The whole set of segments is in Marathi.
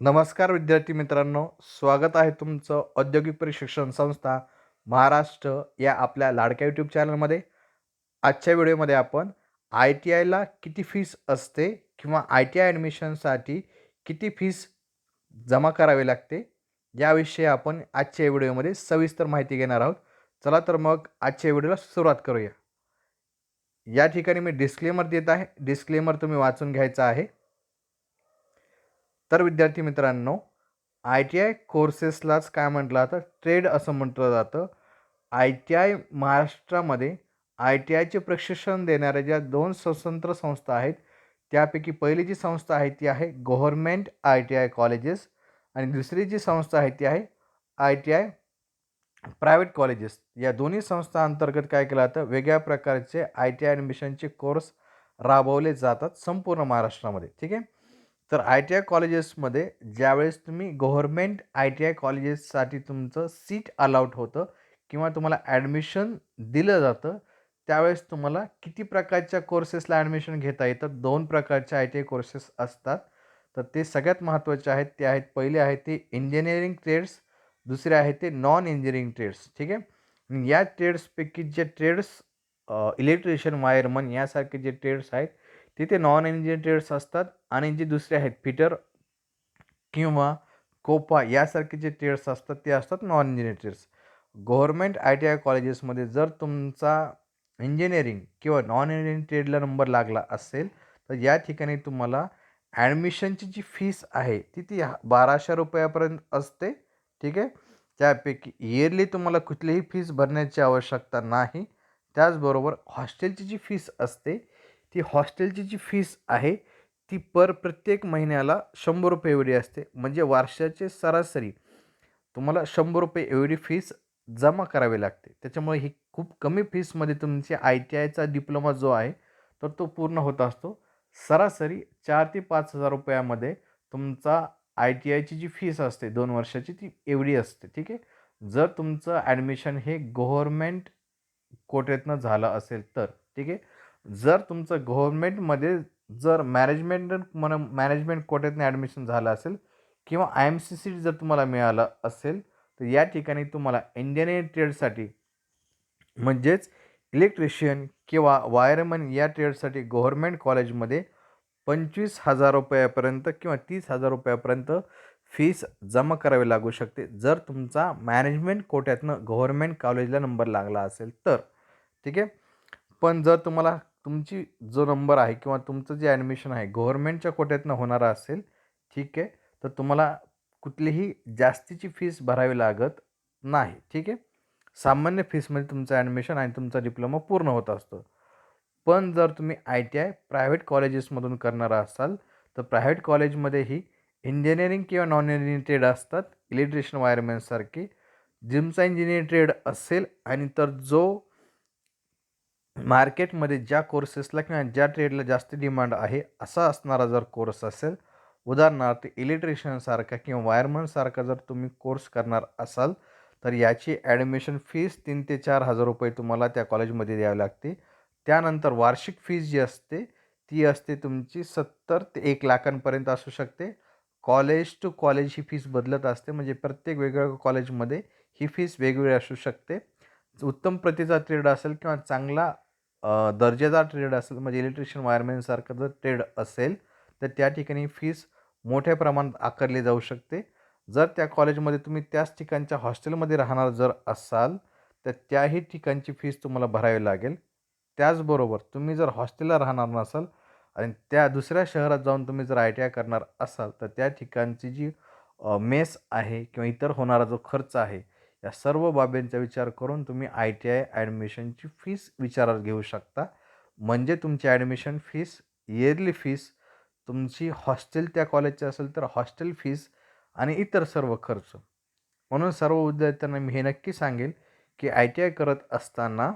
नमस्कार विद्यार्थी मित्रांनो स्वागत आहे तुमचं औद्योगिक प्रशिक्षण संस्था महाराष्ट्र या आपल्या लाडक्या यूट्यूब चॅनलमध्ये आजच्या व्हिडिओमध्ये आपण आय टी आयला किती फीस असते किंवा आय टी आय ॲडमिशनसाठी किती फीस जमा करावी लागते याविषयी आपण आजच्या व्हिडिओमध्ये सविस्तर माहिती घेणार आहोत. चला तर मग आजच्या व्हिडिओला सुरुवात करूया. या ठिकाणी मी डिस्क्लेमर देत आहे. डिस्क्लेमर तुम्ही वाचून घ्यायचा आहे. तर विद्यार्थी मित्रांनो आय टी आय कोर्सेसलाच काय म्हटलं जातं? ट्रेड असं म्हटलं जातं. आय टी आय महाराष्ट्रामध्ये आय टी आयचे प्रशिक्षण देणाऱ्या ज्या दोन स्वतंत्र संस्था आहेत त्यापैकी पहिली जी संस्था आहे ती आहे government I T I colleges आणि दुसरी जी संस्था आहे ती आहे I T I private colleges या दोन्ही संस्था अंतर्गत काय केलं जातं? वेगळ्या प्रकारचे आय टी आय ॲडमिशनचे कोर्स राबवले जातात संपूर्ण महाराष्ट्रामध्ये. ठीक आहे? तर आय टी आय कॉलेजेसमध्ये ज्यावेळेस तुम्ही गव्हर्मेंट आय टी आय कॉलेजेससाठी तुमचं सीट अलाउट होतं किंवा तुम्हाला ॲडमिशन दिलं जातं त्यावेळेस तुम्हाला किती प्रकारच्या कोर्सेसला ॲडमिशन घेता येतं? दोन प्रकारचे आय टी आय कोर्सेस असतात. तर ते सगळ्यात महत्त्वाचे आहेत. ते आहेत पहिले आहे ते इंजिनिअरिंग ट्रेड्स दुसरे आहे ते नॉन इंजिनिअरिंग ट्रेड्स ठीक आहे? या ट्रेड्सपैकी जे ट्रेड्स इलेक्ट्रिशियन वायरमन यासारखे जे ट्रेड्स आहेत तिथे नॉन इंजिनिअर ट्रेड्स असतात आणि जे दुसरे आहेत फिटर किंवा कोपा यासारखे जे ट्रेड्स असतात ते असतात non engineer trades government I T I कॉलेजेसमध्ये जर तुमचा इंजिनिअरिंग किंवा नॉन इंजिनिअरिंग ट्रेडला नंबर लागला असेल तर या ठिकाणी तुम्हाला ॲडमिशनची जी फीस आहे ती ती बाराशे रुपयापर्यंत असते. ठीक आहे? त्यापैकी इयरली तुम्हाला कुठलीही फीस भरण्याची आवश्यकता नाही. त्याचबरोबर हॉस्टेलची जी फीस असते ती हॉस्टेलची जी फीस आहे ती पर प्रत्येक महिन्याला शंभर रुपये एवढी असते. म्हणजे वर्षाचे सरासरी तुम्हाला शंभर रुपये एवढी फीस जमा करावी लागते. त्याच्यामुळे ही खूप कमी फीसमध्ये तुमची आय टी आयचा डिप्लोमा जो आहे तर तो पूर्ण होत असतो. सरासरी चार ते पाच हजार रुपयामध्ये तुमचा आय टी आयची जी फीस असते दोन वर्षाची ती एवढी असते. ठीक आहे? जर तुमचं ॲडमिशन हे गव्हर्मेंट कोटेतनं झालं असेल तर. ठीक आहे? जर तुमचं गव्हर्मेंटमध्ये जर मॅनेजमेंट म्हणून मॅनेजमेंट कोट्यातनं ॲडमिशन झालं असेल किंवा आय एम सी सीट जर तुम्हाला मिळालं असेल तर या ठिकाणी तुम्हाला इंडियन ट्रेडसाठी म्हणजेच इलेक्ट्रिशियन किंवा वायरमन या ट्रेडसाठी गव्हर्मेंट कॉलेजमध्ये पंचवीस हजार रुपयापर्यंत किंवा तीस हजार रुपयापर्यंत फीस जमा करावी लागू शकते. जर तुमचा मॅनेजमेंट कोट्यातनं गव्हर्मेंट कॉलेजला नंबर लागला असेल तर ठीक आहे? पण जर तुम्हाला तुमची जो नंबर आहे किंवा तुमचं जे ॲडमिशन आहे गव्हर्मेंटच्या कोट्यातनं होणारं असेल ठीक आहे तर तुम्हाला कुठलीही जास्तीची फीस भरावी लागत नाही ठीक आहे. सामान्य फीसमध्ये तुमचं ॲडमिशन आणि तुमचा डिप्लोमा पूर्ण होत असतो. पण जर तुम्ही आय टी आय प्रायव्हेट कॉलेजेसमधून करणार असाल तर प्रायव्हेट कॉलेजमध्येही इंजिनिअरिंग किंवा नॉन इंजिनिअरिंग ट्रेड असतात इलेक्ट्रिशियन वायरमॅनसारखे. जिमचा इंजिनिअरिंग ट्रेड असेल आणि तर जो मार्केटमध्ये ज्या कोर्सेसला किंवा ज्या ट्रेडला जास्त डिमांड आहे असा असणारा जर कोर्स असेल उदाहरणार्थ इलेक्ट्रिशियनसारखा किंवा वायरमनसारखा जर तुम्ही कोर्स करणार असाल तर याची ॲडमिशन फीस तीन ते चार हजार रुपये तुम्हाला त्या कॉलेजमध्ये द्यावी लागते. त्यानंतर वार्षिक फीस जी असते ती असते तुमची सत्तर ते एक लाखांपर्यंत असू शकते. कॉलेज टू कॉलेज ही फीस बदलत असते म्हणजे प्रत्येक वेगवेगळ्या कॉलेजमध्ये ही फीस वेगवेगळी असू शकते. उत्तम प्रतीचा ट्रेड असेल किंवा चांगला दर्जेदार ट्रेड असेल म्हणजे इलेक्ट्रिशियन वायरमॅनसारखं जर ट्रेड असेल तर त्या ठिकाणी फीस मोठ्या प्रमाणात आकारली जाऊ शकते. जर त्या कॉलेजमध्ये तुम्ही त्याच ठिकाणच्या हॉस्टेलमध्ये राहणार जर असाल तर त्याही ठिकाणची फीस तुम्हाला भरावी लागेल. त्याचबरोबर तुम्ही जर हॉस्टेलला राहणार नसाल आणि त्या दुसऱ्या शहरात जाऊन तुम्ही जर आय टी आय करणार असाल तर त्या ठिकाणची जी मेस आहे किंवा इतर होणारा जो खर्च आहे या सर्व बाबींचा विचार करून तुम्ही आय टी आय ॲडमिशनची फीस विचारात घेऊ शकता. म्हणजे तुमची ॲडमिशन फीस इयरली फीस तुमची हॉस्टेल त्या कॉलेजची असेल तर हॉस्टेल फीस आणि इतर सर्व खर्च. म्हणून सर्व विद्यार्थ्यांना मी हे नक्की सांगेल की आय टी आय करत असताना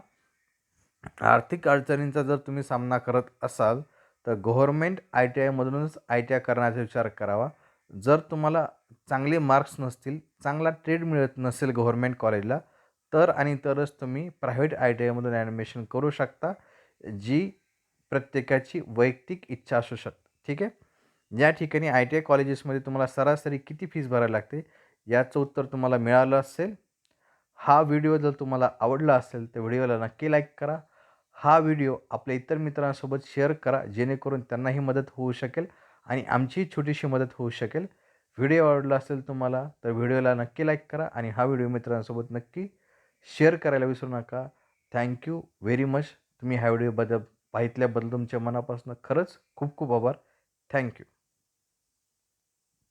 आर्थिक अडचणींचा जर तुम्ही सामना करत असाल तर गव्हर्मेंट आय टी आयमधूनच आय टी आय करण्याचा विचार करावा. जर तुम्हाला चांगले मार्क्स नसतील चांगला ट्रेड मिळत नसेल गव्हर्मेंट कॉलेजला तर आणि तरच तुम्ही प्रायव्हेट आय टी आयमधून ॲडमिशन करू शकता जी प्रत्येकाची वैयक्तिक इच्छा असू शकते. ठीक आहे? ज्या ठिकाणी आय टी आय कॉलेजेसमध्ये तुम्हाला सरासरी किती फीस भरायला लागते? याचं उत्तर तुम्हाला मिळालं असेल. हा व्हिडिओ जर तुम्हाला आवडला असेल तर व्हिडिओला नक्की लाईक करा. हा व्हिडिओ आपल्या इतर मित्रांसोबत शेअर करा जेणेकरून त्यांनाही मदत होऊ शकेल आणि आमचीही छोटीशी मदत होऊ शकेल. व्हिडिओ आवडला असेल तुम्हाला तर व्हिडिओला नक्की लाईक करा आणि हा व्हिडिओ मित्रांसोबत नक्की शेअर करायला विसरू नका. थँक्यू व्हेरी मच तुम्ही ह्या व्हिडिओबद्दल पाहितल्याबद्दल तुमच्या मनापासून खरंच खूप खूप आभार. थँक्यू